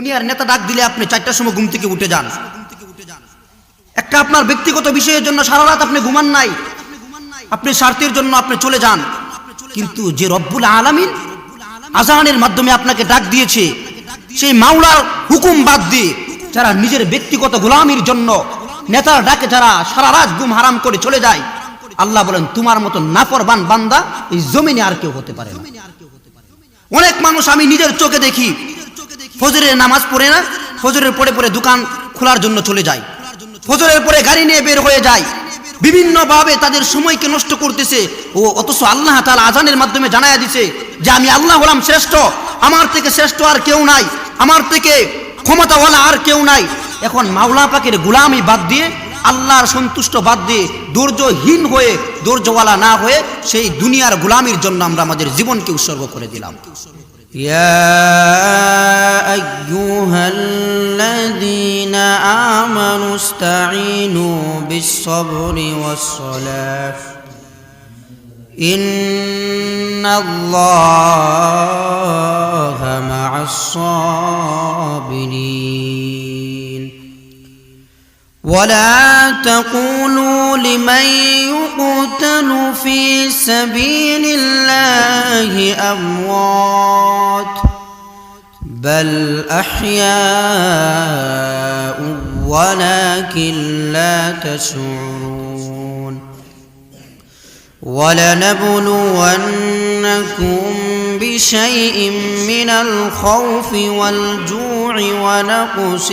দুনিয়ার নেতা ডাক দিলে আপনি চারটার সময় ঘুম থেকে উঠে যান। একটা আপনার ব্যক্তিগত বিষয়ের জন্য সারা রাত আপনি ঘুমান নাই। আপনি স্বার্থের জন্য আপনি চলে যান। কিন্তু যে রব্বুল আলামিন আজানের মাধ্যমে আপনাকে ডাক দিয়েছে, সেই মাওলার হুকুম বাদ দিয়ে যারা নিজের ব্যক্তিগত গোলামির জন্য নেতার ডাকে যারা সারা রাত ঘুম হারাম করে চলে যায়, আল্লাহ বলেন, তোমার মতো নাফরবান বান্দা এই জমিনে আর কেউ হতে পারে অনেক মানুষ আমি নিজের চোখে দেখি ফজরের নামাজ পড়ে না, ফজরের পরে পরে দোকান খোলার জন্য চলে যায়। ফজরের পরে গাড়ি নিয়ে বের হয়ে যায়। বিভিন্নভাবে তাদের সময়কে নষ্ট করতেছে। ও, অথচ আল্লাহ তাআলা আজানের মাধ্যমে জানায়া দিছে যে, আমি আল্লাহ হলাম শ্রেষ্ঠ। আমার থেকে শ্রেষ্ঠ আর কেউ নাই। আমার থেকে ক্ষমতাওয়ালা আর কেউ নাই। এখন মাওলা পাকের গুলামি বাদ দিয়ে, আল্লাহর সন্তুষ্ট বাদ দিয়ে, ধৈর্যহীন হয়ে, ধৈর্যওয়ালা না হয়ে, সেই দুনিয়ার গুলামির জন্য আমরা আমাদের জীবনকে উৎসর্গ করে দিলাম। يا أيها الذين آمنوا استعينوا بالصبر والصلاة. إن الله مع الصابرين. ولا تقولوا لمن يقتل في سبيل الله أموات بل أحياء ولكن لا تشعرون ولنبلونكم بشيء من الخوف والجوع ونقص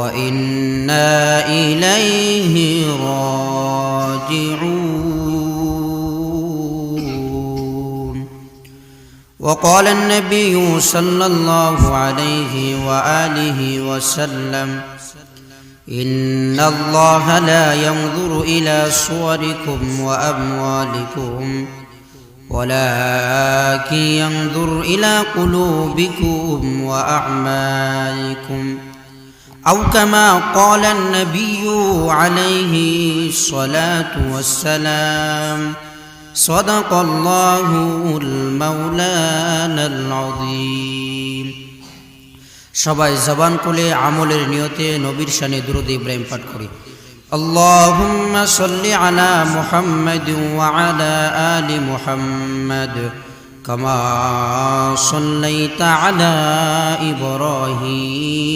وإنا إليه راجعون. وقال النبي صلى الله عليه وآله وسلم إن الله لا ينظر إلى صوركم وأموالكم ولكن ينظر إلى قلوبكم وأعمالكم. أو كما قال النبي عليه الصلاة والسلام صدق الله المولانا العظيم সবাই জবান খুলে আমলের নিয়তে নবীর শানে দুরুদ ইব্রাহিম পাঠ করি اللهم صل على محمد وعلى آل محمد كما صليت على إبراهيم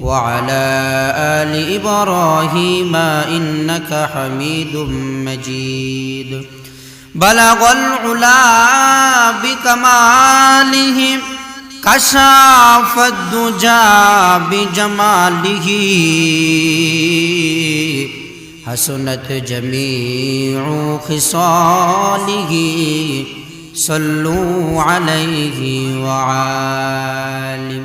وعلى آل إبراهيم إنك حميد مجيد. بلغ العلا بكمالهم كشاف الدجى بجماله. حسنت جميع خصاله صلوا عليه وعالم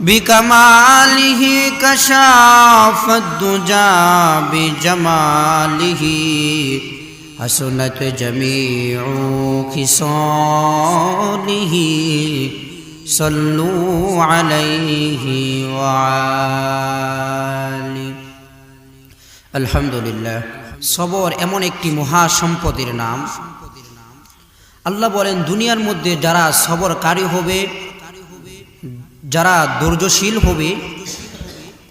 بكماله كشاف الدجى بجماله حسنت جميع خصاله صلوا عليه وعلي الحمد لله সবর এমন একটি মহা সম্পদের নাম আল্লাহ বলেন দুনিয়ার মধ্যে যারা সবরকারী হবে যারা ধৈর্যশীল হবে,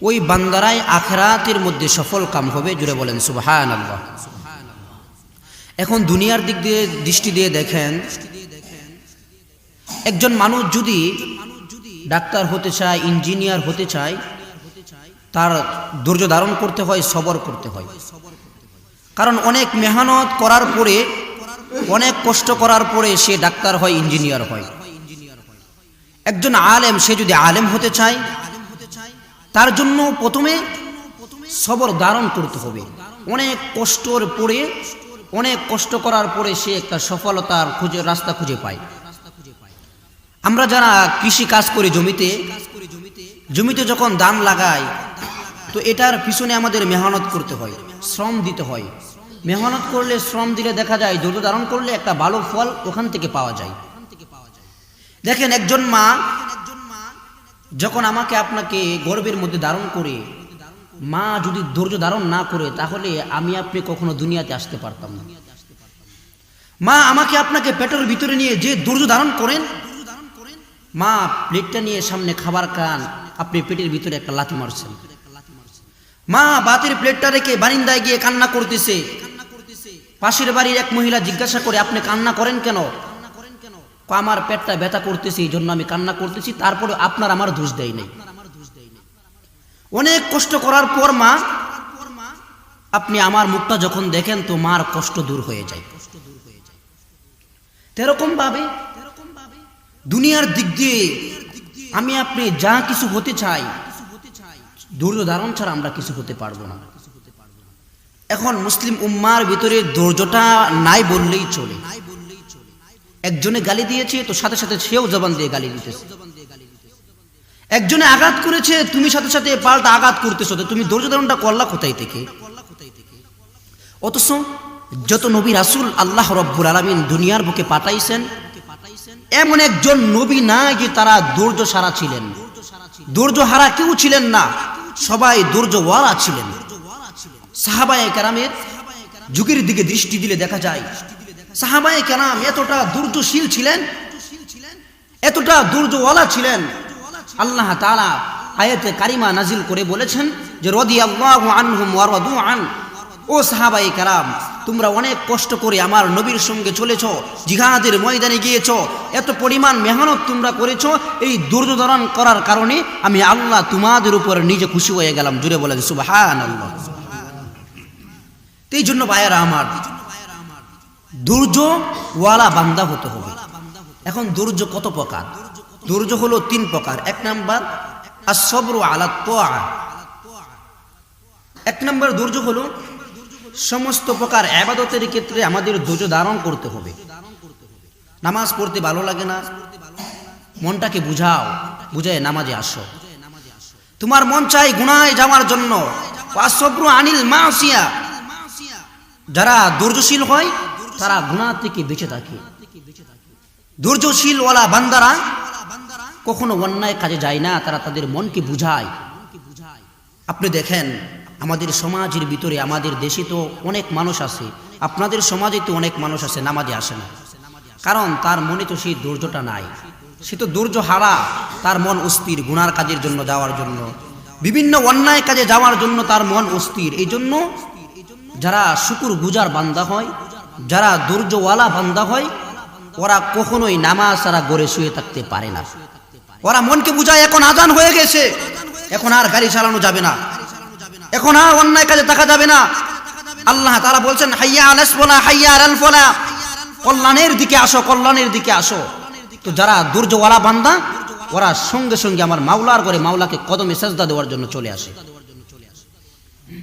ওই বান্দারাই আখরাতের মধ্যে সফল কাম হবে, জুড়ে বলেন সুবাহান আল্লাহ এখন দুনিয়ার দিক দিয়ে দৃষ্টি দিয়ে দেখেন, একজন মানুষ যদি ডাক্তার হতে চায়, ইঞ্জিনিয়ার হতে চায়, তার ধৈর্য ধারণ করতে হয়, সবর করতে হয়। কারণ অনেক মেহনত করার পরে, অনেক কষ্ট করার পরে সে ডাক্তার হয়, ইঞ্জিনিয়ার হয়। একজন আলেম, সে যদি আলেম হতে চায়, তার জন্য প্রথমে সবর ধারণ করতে হবে। অনেক কষ্টর পরে, অনেক কষ্ট করার পরে সে একটা সফলতার খুঁজে, রাস্তা খুঁজে পায়। আমরা যারা কৃষি কাজ করি জমিতে জমিতে যখন ধান লাগাই, তো এটার পিছনে আমাদের মেহনত করতে হয়, শ্রম দিতে হয়। মেহনত করলে, শ্রম দিলে দেখা যায়, ধৈর্য ধারণ করলে একটা ভালো ফল ওখান থেকে পাওয়া যায়। দেখেন একজন মা যখন আমাকে আপনাকে গর্বের মধ্যে ধারণ করে, মা যদি ধৈর্য ধারণ না করে, তাহলে আমি আপনি কখনো দুনিয়াতে আসতে পারতাম না। মা আমাকে আপনাকে পেটের ভিতরে নিয়ে যে ধৈর্য ধারণ করেন, মা প্লেটটা নিয়ে সামনে খাবার খান, আপনি পেটের ভিতরে একটা লাথি মারছেন। মা বাতির প্লেটটা রেখে বারিন্দায় গিয়ে কান্না করতেছে। পাশের বাড়ির এক মহিলা জিজ্ঞাসা করে, আপনি কান্না করেন কেন? আমার পেটটা ব্যথা করতেছে, এই জন্য আমি কান্না করতেছি, তারপরে আপনার আমার দোষ দেয় নাই। অনেক কষ্ট করার পর মা, আপনি আমার মুখটা যখন দেখেন, তো মার কষ্ট দূর হয়ে যায়। তেরকম ভাবে দুনিয়ার দিক দিয়ে আমি আপনি যা কিছু হতে চাই ধৈর্য ধারণ ছাড়া আমরা কিছু হতে পারব না। এখন মুসলিম উম্মার ভিতরে ধৈর্যটা নাই বললেই চলে। একজনে গালি দিয়েছে, তো সাথে সাথে সেও জবান দিয়ে গালি দিতেছে। একজনে আঘাত করেছে, তুমি সাথে সাথে পাল্টা আঘাত করতেছো, তো তুমি ধৈর্য ধারণটা করলা কোথায় থেকে? অথচ যত নবী রাসুল আল্লাহ রব্বুল আলমিন দুনিয়ার বুকে পাঠাইছেন, এমন একজন নবী না যে তারা ধৈর্য সারা ছিলেন। ধৈর্য হারা কেউ ছিলেন না, সবাই ধৈর্যওয়ালা ছিলেন। সাহাবায়ে কেরামের যুগের দিকে দৃষ্টি দিলে দেখা যায় সাহাবায়ে কেরাম এতটা দুর্যশীল ছিলেন, এতটা দুর্যওয়ালা ছিলেন। আল্লাহ তাআলা আয়াতে কারিমা নাজিল করে বলেছেন যে রদি আন ও সাহাবাই কারাম, তোমরা অনেক কষ্ট করে আমার নবীর সঙ্গে চলেছ, জিহাদের ময়দানে গিয়েছ, এত পরিমাণ মেহনত তোমরা করেছ, এই দুর্যোধরণ করার কারণে আমি আল্লাহ তোমাদের উপর নিজে খুশি হয়ে গেলাম। জুড়ে বলেন সুবাহান আল্লাহ এই জন্য ভাইয়ারা আমার ধৈর্যওয়ালা বান্দা হতে হবে। এখন ধৈর্য কত প্রকার? ধৈর্য হলো তিন প্রকার। এক নাম্বার আর সবর আলা এক নম্বর ধৈর্য হলো সমস্ত প্রকার আবাদতের ক্ষেত্রে আমাদের ধৈর্য ধারণ করতে হবে। নামাজ পড়তে ভালো লাগে না। মনটাকে বুঝাও বুঝায় নামাজে আসো। তোমার মন চাই গুণায় যাওয়ার জন্য। আনিল যারা ধৈর্যশীল হয় তারা গুণা থেকে বেঁচে থাকে। ধৈর্যশীলওয়ালা বান্দারা কখনো অন্যায় কাজে যায় না, তারা তাদের মনকে বুঝায়। আপনি দেখেন, আমাদের সমাজের ভিতরে, আমাদের দেশে তো অনেক মানুষ আছে। আপনাদের সমাজে তো অনেক মানুষ আছে, নামাজে আসে না। কারণ তার মনে তো সেই ধৈর্যটা নাই। সে তো ধৈর্য হারা, তার মন অস্থির গুনার কাজের জন্য যাওয়ার জন্য। বিভিন্ন অন্যায় কাজে যাওয়ার জন্য তার মন অস্থির। এই জন্য যারা শুকুর গুজার বান্দা হয় যারা ধৈর্যওয়ালা বান্দা হয়, ওরা কখনোই নামাজ সারা গড়ে শুয়ে থাকতে পারে না। ওরা মনকে বুঝায়, এখন আজান হয়ে গেছে। এখন আর গাড়ি চালানো যাবে না। এখন আর অন্যায় কাজে থাকা যাবে না। আল্লাহ তারা বলছেন, হাইয়া আলাস ফোলা হাইয়া আল কল্যাণের দিকে আসো, কল্যাণের দিকে আসো। তো যারা দুর্যওয়ালা বান্দা, ওরা সঙ্গে সঙ্গে আমার মাওলার করে মাওলাকে কদমে সেজদা দেওয়ার জন্য চলে আসে।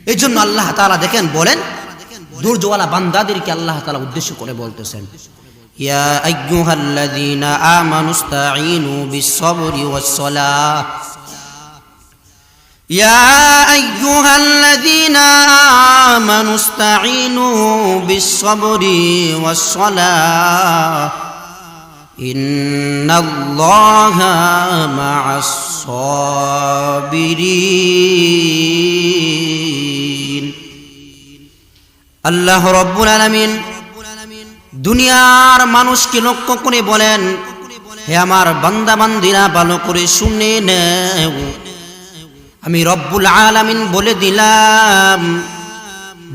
এই জন্য আল্লাহ তাআলা দেখেন, বলেন দুর্যওয়ালা বান্দাদেরকে আল্লাহ তাআলা উদ্দেশ্য করে বলতেছেন يا أيها الذين آمنوا استعينوا بالصبر والصلاة يا أيها الذين آمنوا استعينوا بالصبر والصلاة إن الله مع الصابرين আল্লাহ রব্বুল আলমিন দুনিয়ার মানুষকে লক্ষ্য করে বলেন, হে আমার বান্দা বান্দিরা ভালো করে শুনে নেও। আমি রব্বুল আলামিন বলে দিলাম,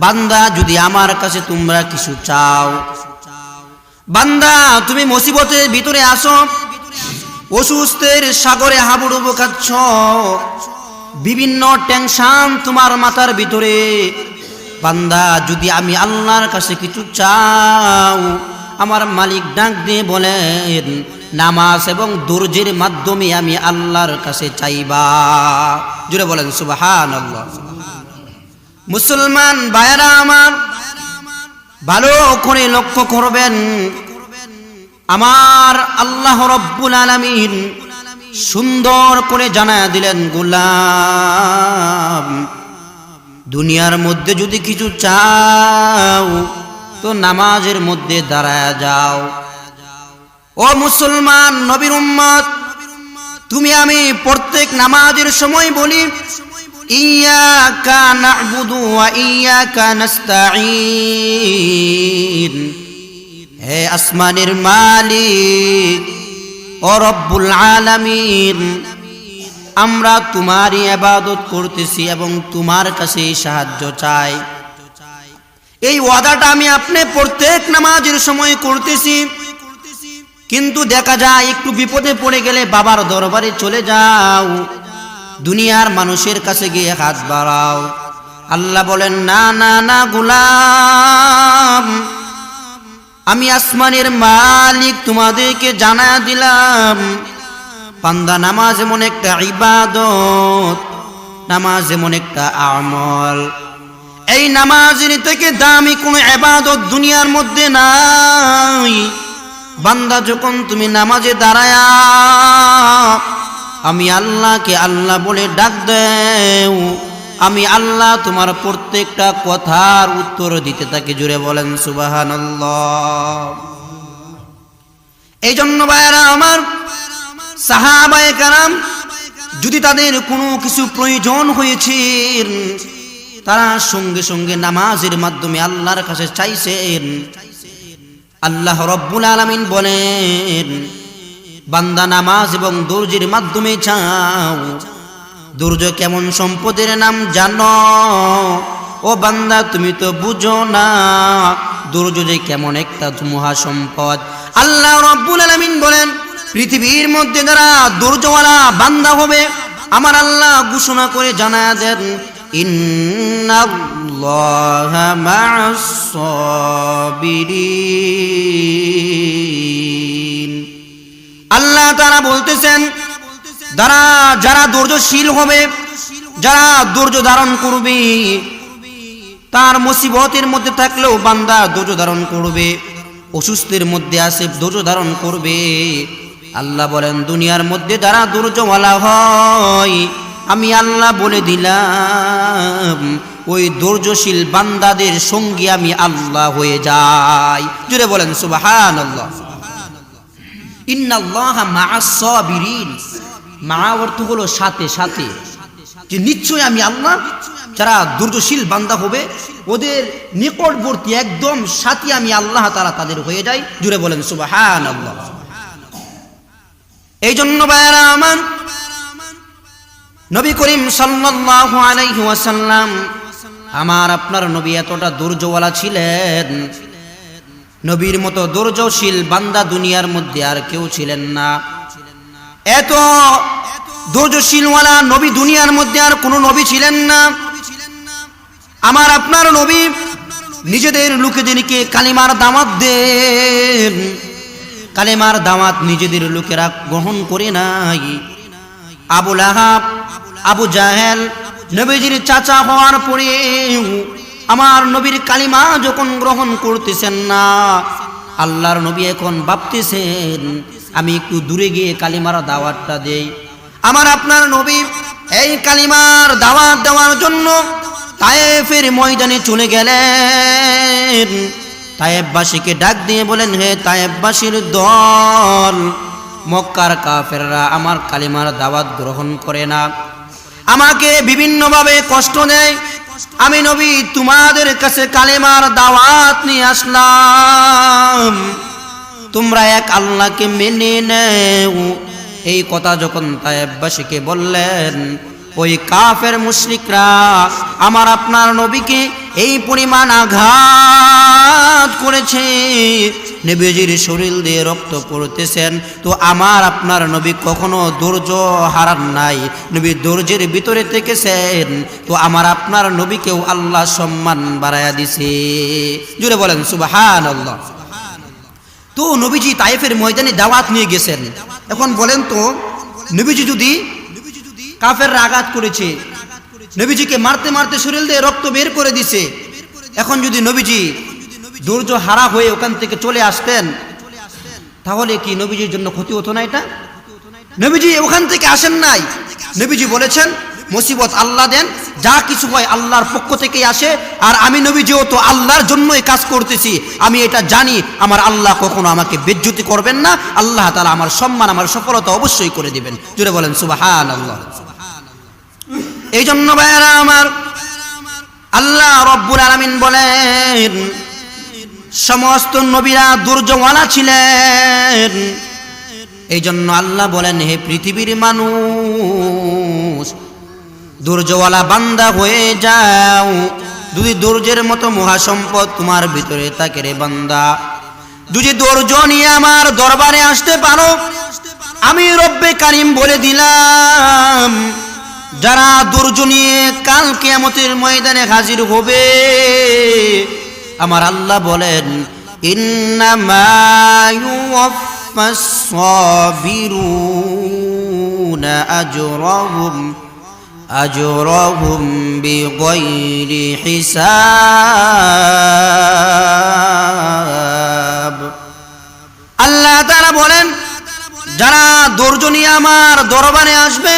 বান্দা, যদি আমার কাছে তোমরা কিছু চাও, বান্দা, তুমি মুসিবতের ভিতরে আসো, অসুস্থের সাগরে হাবুডুবু খাচ্ছ, বিভিন্ন টেনশন তোমার মাথার ভিতরে বান্দা, যদি আমি আল্লাহর কাছে কিছু চাও, আমার মালিক ডাক দিয়ে বলেন, নামাজ এবং দর্জির মাধ্যমে আমি আল্লাহর কাছে চাইবা। জুড়ে বলেন সুবাহান আল্লাহ মুসলমান বায়রা আমার, ভালো করে লক্ষ্য করবেন, আমার আল্লাহ রব্বুল আলামিন সুন্দর করে জানায় দিলেন, গোলাম দুনিয়ার মধ্যে যদি কিছু চাও, তো নামাজের মধ্যে দাঁড়ায় যাও। ও মুসলমান, নবীর উম্মত, তুমি আমি প্রত্যেক নামাজের সময় বলি হে আসমানের মালিক, ও রব্বুল আলামিন আমরা তোমারই ইবাদত করতেছি এবং তোমার কাছে সাহায্য চাই। এই ওয়াদাটা আমি আপনি প্রত্যেক নামাজের সময় করতেছি। কিন্তু দেখা যায় একটু বিপদে পড়ে গেলে বাবার দরবারে চলে যাও। দুনিয়ার মানুষের কাছে গিয়ে হাত বাড়াও। আল্লাহ বলেন, না না না, গোলাম। আমি আসমানের মালিক তোমাদেরকে জানা দিলাম। পান্দা নামাজ এমন একটা ইবাদত, নামাজ এমন একটা আমল। এই নামাজের থেকে দামি কোনো এবাদত দুনিয়ার মধ্যে নাই। বান্দা, যখন তুমি নামাজে দাঁড়ায়া, আমি আল্লাহকে আল্লাহ বলে ডাক দেও, আমি আল্লাহ তোমার প্রত্যেকটা কথার উত্তর দিতে তাকে জুড়ে বলেন সুবাহান এই জন্য ভাইয়েরা আমার সাহাবায়ে কারাম, যদি তাদের কোনো কিছু প্রয়োজন হয়েছে, তারা সঙ্গে সঙ্গে নামাজের মাধ্যমে আল্লাহর কাছে চাইছেন। আল্লাহ রব্বুল আলামিন বলেন, বান্দা নামাজ এবং দর্জির মাধ্যমে চাও। দুর্য কেমন সম্পদের নাম জানো? ও বান্দা, তুমি তো বুঝো না দুর্য যে কেমন একটা মহা সম্পদ। আল্লাহ রব্বুল আলামিন বলেন পৃথিবীর মধ্যে যারা দুর্যওয়ালা বান্দা হবে, আমার আল্লাহ ঘোষণা করে জানা দেন আল্লাহ তারা বলতেছেন, যারা যারা ধৈর্যশীল হবে, যারা ধৈর্য ধারণ করবে, তার মুসিবতের মধ্যে থাকলেও বান্দা ধৈর্য ধারণ করবে, অসুস্থের মধ্যে আসে ধৈর্য ধারণ করবে। আল্লাহ বলেন, দুনিয়ার মধ্যে যারা ধৈর্যওয়ালা হয়, আমি আল্লাহ বলে দিলাম, ওই ধৈর্যশীল বান্দাদের সঙ্গী আমি আল্লাহ হয়ে যাই। জুড়ে বলেন সুবাহান আল্লাহ ইন্নাল্লাহা মা'আস সাবিরিন। মা অর্থ হলো সাথে সাথে যে নিশ্চয় আমি আল্লাহ, যারা দুর্যশীল বান্দা হবে, ওদের নিকটবর্তী একদম সাথী আমি আল্লাহ তারা তাদের হয়ে যায় জুড়ে বলেন সুবাহান আল্লাহ এই জন্য আমার নবী করিম সাল্লাল্লাহু আলাইহি ওয়াসাল্লাম আমার আপনার নবী এতটা দুর্যওয়ালা ছিলেন। নবীর মতো দুর্যশীল বান্দা দুনিয়ার মধ্যে আর কেউ ছিলেন না। এত দুর্যশীলওয়ালা নবী দুনিয়ার মধ্যে আর কোনো নবী ছিলেন না। আমার আপনার নবী নিজেদের লোকেদেরকে কালিমার দামাত দেন। কালিমার দাওয়াত নিজেদের লোকেরা গ্রহণ করে নাই। আবু আহাব আবু জাহেল, নবীজির চাচা হওয়ার পরে আমার নবীর কালিমা যখন গ্রহণ করতেছেন না, আল্লাহর নবী এখন ভাবতেছেন, আমি একটু দূরে গিয়ে কালিমার দাওয়াতটা দেই। আমার আপনার নবী এই কালিমার দাওয়াত দেওয়ার জন্য তায়েফের ময়দানে চলে গেলেন। তায়েববাসীকে ডাক দিয়ে বলেন, হে তায়েববাসীর দল, মক্কার কাফেররা আমার কালিমার দাওয়াত গ্রহণ করে না। আমাকে বিভিন্নভাবে কষ্ট দেয়। আমি নবী তোমাদের কাছে কালেমার দাওয়াত নিয়ে আসলাম। তোমরা এক আল্লাহকে মেনে নেও। এই কথা যখন তায়েববাসীকে বললেন, ওই কাফের মুশরিকরা আমার আপনার নবীকে এই পরিমাণ আঘাত করেছে। নবীজির শরীর দিয়ে রক্ত পড়তেছেন। তো আমার, আপনার নবী কখনো ধৈর্য হারান নাই। নবী ধৈর্যের ভিতরে থেকেছেন। তো আমার, আপনার নবীকেও আল্লাহ সম্মান বাড়াইয়া দিছে। জুড়ে বলেন সুবাহান আল্লাহ তো নবীজি তাইফের ময়দানে দাওয়াত নিয়ে গেছেন। এখন বলেন তো, নবীজি যদি কাফের আঘাত করেছে নবীজিকে মারতে মারতে শরীর দিয়ে রক্ত বের করে দিছে। এখন যদি নবীজি ধৈর্য হারা হয়ে ওখান থেকে চলে আসতেন, তাহলে কি নবীজির জন্য ক্ষতি হতো না এটা? নবীজি ওখান থেকে আসেন নাই। নবীজি বলেছেন, মুসিবত আল্লাহ দেন, যা কিছু হয় আল্লাহর পক্ষ থেকেই আসে, আর আমি নবীজিও তো আল্লাহর জন্যই কাজ করতেছি। আমি এটা জানি, আমার আল্লাহ কখনো আমাকে বেজ্জুতি করবেন না। আল্লাহ তালা আমার সম্মান, আমার সফলতা অবশ্যই করে দিবেন। জুড়ে বলেন সুবাহান আল্লাহ এই জন্য ভাইয়ারা আমার আল্লাহ রব্বুল আলমিন বলেন, সমস্ত নবীরা দুর্যওয়ালা ছিলেন। এই জন্য আল্লাহ বলেন, হে পৃথিবীর মানুষ দুর্যওয়ালা বান্দা হয়ে যাও। যদি দুর্যের মতো মহাসম্পদ তোমার ভিতরে থাকে রে বান্দা। যদি দুর্য নিয়ে আমার দরবারে আসতে পারো, আমি রব্বে কারিম বলে দিলাম। যারা দুর্য নিয়ে কাল কেয়ামতের ময়দানে হাজির হবে, আমার আল্লাহ বলেন আল্লাহ তারা বলেন, যারা নিয়ে আমার দরবারে আসবে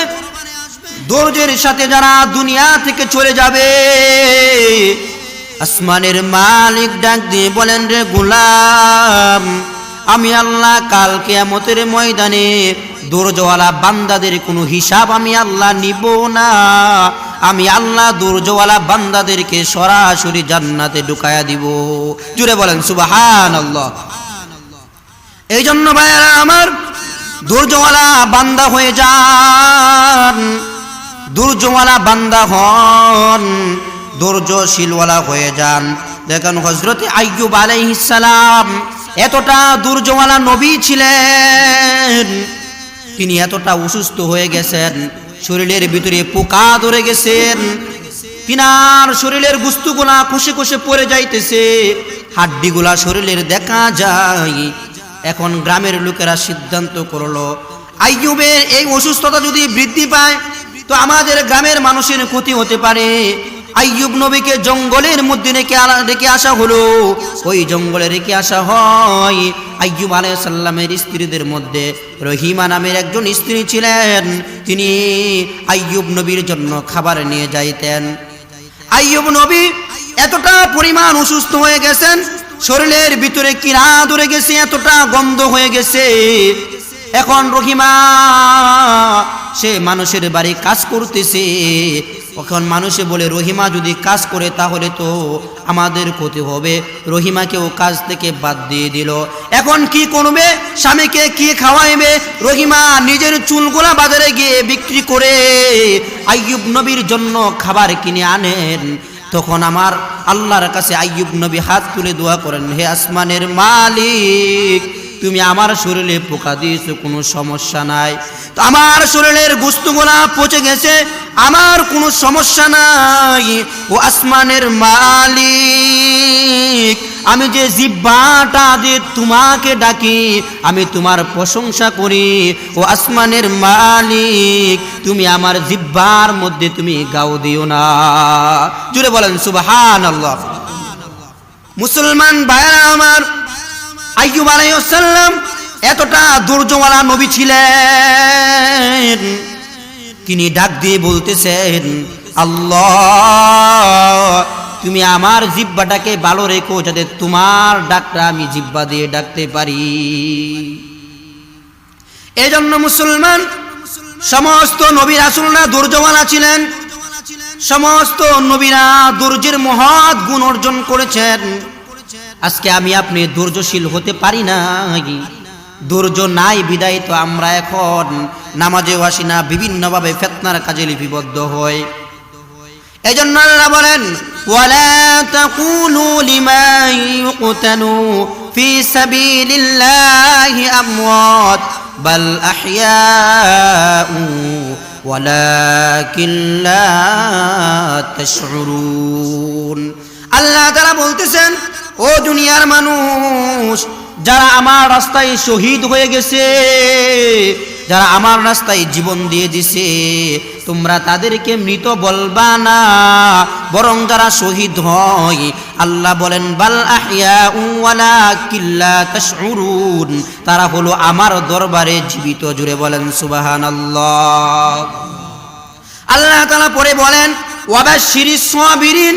ধৈর্যের সাথে যারা দুনিয়া থেকে চলে যাবে, আসমানের মালিক ডাক দিয়ে বলেন, রে গুলাম, আমি আল্লাহ, কাল কেয়ামতের ময়দানে দুর্জওয়ালা বান্দাদের কোনো হিসাব আমি আল্লাহ নিব না। আমি আল্লাহ দুর্জওয়ালা বান্দাদেরকে সরাসরি জান্নাতে ঢুকায়া দিব। জুড়ে বলেন সুবাহান আল্লাহ এই জন্য ভাইয়ারা আমার দুর্জওয়ালা বান্দা হয়ে যান। দুর্জওয়ালা বান্দা হন দুর্যশীলওয়ালা হয়ে যান। দেখেন হজরতে আইয়ুব আলাইহিসালাম এতটা দুর্যওয়ালা নবী ছিলেন, তিনি এতটা অসুস্থ হয়ে গেছেন, শরীরের ভিতরে পোকা ধরে গেছেন, তিনার শরীরের গুস্তুগুলা খুশে খুশে পড়ে যাইতেছে, হাড্ডিগুলা শরীরের দেখা যায়। এখন গ্রামের লোকেরা সিদ্ধান্ত করল, আইয়ুবের এই অসুস্থতা যদি বৃদ্ধি পায় তো আমাদের গ্রামের মানুষের ক্ষতি হতে পারে। আইয়ুব নবীকে জঙ্গলের মধ্যে রেখে রেখে আসা হলো। ওই জঙ্গলে রেখে আসা হয়। আইয়ুব আলাইহিস সাল্লামের স্ত্রীদের মধ্যে রহিমা নামের একজন স্ত্রী ছিলেন। তিনি আইয়ুব নবীর জন্য খাবার নিয়ে যাইতেন। আইয়ুব নবী এতটা পরিমাণ অসুস্থ হয়ে গেছেন, শরীরের ভিতরে কিরা ধরে গেছে, এতটা গন্ধ হয়ে গেছে। এখন রহিমা, সে মানুষের বাড়ি কাজ করতেছে। এখন মানুষে বলে, রহিমা, যদি কাজ করে তাহলে তো আমাদের ক্ষতি হবে। রহিমাকেও কাজ থেকে বাদ দিয়ে দিল। এখন কি করবে? স্বামীকে কি খাওয়াইবে? রহিমা নিজের চুলগুলা বাজারে গিয়ে বিক্রি করে আইয়ুব নবীর জন্য খাবার কিনে আনেন। তখন আমার আল্লাহর কাছে আইয়ুব নবী হাত তুলে দোয়া করেন, হে আসমানের মালিক তুমি আমার শরীরে পোকা দিয়েছ, কোনো সমস্যা নাই। তো আমার শরীরের গুস্তুগুলা পচে গেছে, আমার কোনো সমস্যা নাই। ও আসমানের মালিক, আমি যে জিব্বাটা দিয়ে তোমাকে ডাকি, আমি তোমার প্রশংসা করি। ও আসমানের মালিক, তুমি আমার জিব্বার মধ্যে তুমি গাও দিও না। জুড়ে বলেন সুবহান আল্লাহ মুসলমান ভাইরা আমার আইয়ুব আলাইসাল্লাম এতটা দুর্যওয়ালা নবী ছিলেন। তিনি ডাক দিয়ে বলতেছেন, আল্লাহ, তুমি আমার জিব্বাটাকে ভালো রেখো যাতে তোমার ডাকটা আমি জিব্বা দিয়ে ডাকতে পারি। এজন্য মুসলমান, সমস্ত নবী রাসুলরা দুর্যওয়ালা ছিলেন। সমস্ত নবীরা দুর্যের মহৎ গুণ অর্জন করেছেন। আজকে আমি আপনি দুর্যশীল হতে পারি না দুর্য নাই, বিদায় তো আমরা এখন। নামাজে আসি না, বিভিন্নভাবে ফেতনার কাজে লিপিবদ্ধ হয় এই জন্য আল্লাহ বলেন আল্লাহ তাআলা বলতেছেন ও দুনিয়ার মানুষ, যারা আমার রাস্তায় শহীদ হয়ে গেছে, যারা আমার রাস্তায় জীবন দিয়ে দিছে, তোমরা তাদেরকে মৃত বলবা না, বরং যারা শহীদ হয়, আল্লাহ বলেন, বাল আহিয়া কিল্লা তাশউরুন তারা হলো আমার দরবারে জীবিত। জুড়ে বলেন, সুবহানাল্লাহ। আল্লাহ তাআলা পরে বলেন, ওয়াবাশশিরিস সাবিরিন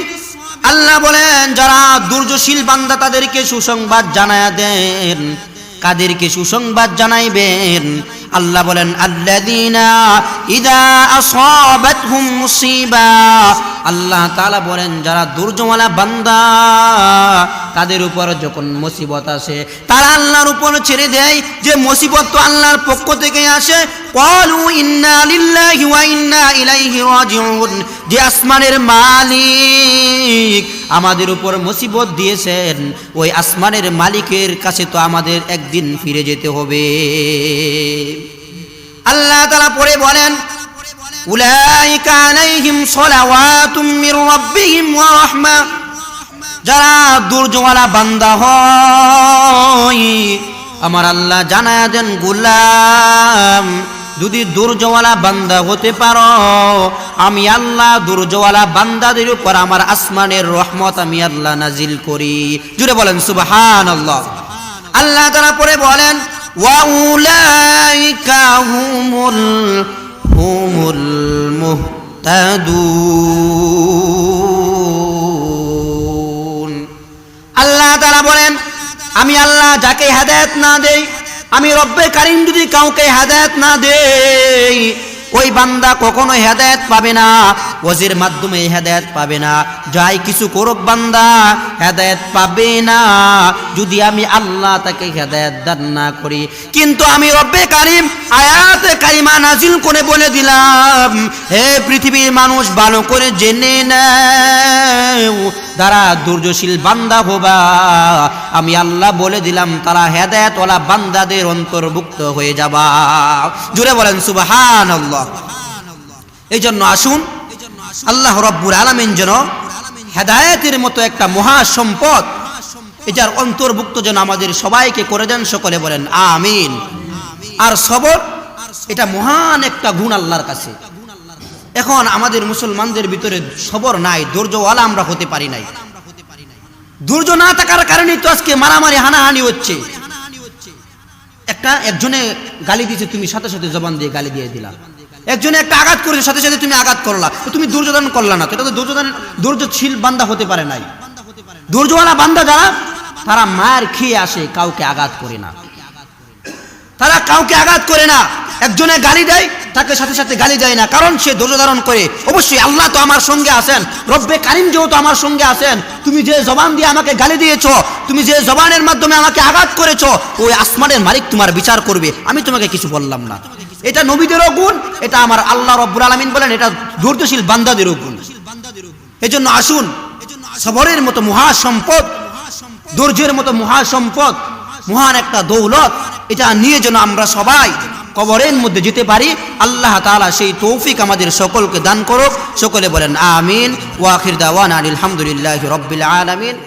আল্লাহ বলেন, যারা দুর্যশীল বান্দা তাদেরকে সুসংবাদ জানায় দেন। কাদেরকে সুসংবাদ জানাইবেন? আল্লাহ বলেন আল্লাদিনা ইদা আসাবাতহুম মুসিবা। আল্লাহ তাআলা বলেন, যারা দুর্যওয়ালা বান্দা তাদের উপর যখন মুসিবত আসে, তারা আল্লাহর উপর ছেড়ে দেয় যে মুসিবত তো আল্লাহর পক্ষ থেকে আসে। ক্বালু ইন্না লিল্লাহি ওয়া ইন্না ইলাইহি রাজিউন। যে আসমানের মালিক আমাদের উপর মুসিবত দিয়েছেন, ওই আসমানের মালিকের কাছে তো আমাদের একদিন ফিরে যেতে হবে। আল্লাহ তাআলা পরে বলেন, উলাইকা আলাইহিম সালাওয়াতুম মির রাব্বিহিম ওয়া রাহমা। যারা দুর্জওয়ালা বান্দা হয়, আমার আল্লাহ জানায়া দেন, গুলাম, যদি দুর্জওয়ালা বান্দা হতে পারো, আমি আল্লাহ দুর্জওয়ালা বান্দাদের উপর আমার আসমানের রহমত আমি আল্লাহ নাজিল করি। জুড়ে বলেন সুবহান আল্লাহ আল্লাহ তারা পরে বলেন হুমুল হুমুল মুহতাদুন। আল্লাহ তারা বলেন, আমি আল্লাহ যাকে হেদায়ত না দেই, আমি রব্বে কারিম যদি কাউকে হেদায়ত না দেই, ওই বান্দা কখনো হেদায়ত পাবে না। ওজির মাধ্যমে হেদায়েত পাবে না। যাই কিছু করুক বান্দা, হেদায়েত পাবে না। যদি আমি আল্লাহ তাকে হেদায়েত দান না করি। কিন্তু আমি রব্বে কারিম আয়াতে কারিমা নাজিল করে বলে দিলাম, হে পৃথিবীর মানুষ ভালো করে জেনে নাও। যারা দুর্যশীল বান্দা হবা, আমি আল্লাহ বলে দিলাম, তারা হেদায়তওয়ালা বান্দাদের অন্তর্ভুক্ত হয়ে যাবা। জুড়ে বলেন সুবাহান এই জন্য আসুন আল্লাহ রব্বুর আলমিন যেন হেদায়েতের মতো একটা মহা সম্পদ এটার অন্তর্ভুক্ত যেন আমাদের সবাইকে করে দেন, সকলে বলেন, আমিন। আর সবর, এটা মহান একটা গুণ আল্লাহর কাছে। এখন আমাদের মুসলমানদের ভিতরে সবর নাই ধৈর্যওয়ালা আমরা হতে পারি নাই। ধৈর্য না থাকার কারণেই তো আজকে মারামারি, হানাহানি হচ্ছে। একটা একজনে গালি দিয়েছে, তুমি সাথে সাথে জবান দিয়ে গালি দিয়ে দিলা। একজনে একটা আঘাত করেছে, সাথে সাথে তুমি আঘাত করলা। তুমি দুর্যোধন করলা না, তো এটা তো দুর্যোধন ধৈর্যশীল বান্দা হতে পারে নাই। ধৈর্যওয়ালা বান্দা যারা, তারা মায়ের খেয়ে আসে, কাউকে আঘাত করে না। তারা কাউকে আঘাত করে না, একজনে গালি দেয়, তাকে সাথে সাথে গালি দেয় না, কারণ সে ধৈর্য ধারণ করে। অবশ্যই আল্লাহ তো আমার সঙ্গে আছেন, রব্বে কারিম যেহেতু আমার সঙ্গে আছেন, তুমি যে জবান দিয়ে আমাকে গালি দিয়েছ, তুমি যে জবানের মাধ্যমে আমাকে আঘাত করেছ, ওই আসমানের মালিক তোমার বিচার করবে, আমি তোমাকে কিছু বললাম না। এটা নবীদেরও গুণ, এটা আমার আল্লাহ রব্বুল আলমিন বলেন, এটা ধৈর্যশীল বান্দাদেরও গুণ। এজন্য আসুন, সবরের মতো মহাসম্পদ, ধৈর্যের মতো মহাসম্পদ, মহান একটা দৌলত, এটা নিয়ে যেন আমরা সবাই কবরের মধ্যে যেতে পারি। আল্লাহ তাআলা সেই তৌফিক আমাদের সকলকে দান করুক। সকলে বলেন, আমিন। ওয়াখির দাওয়ান আলহামদুলিল্লাহ রব্বিল আলামিন।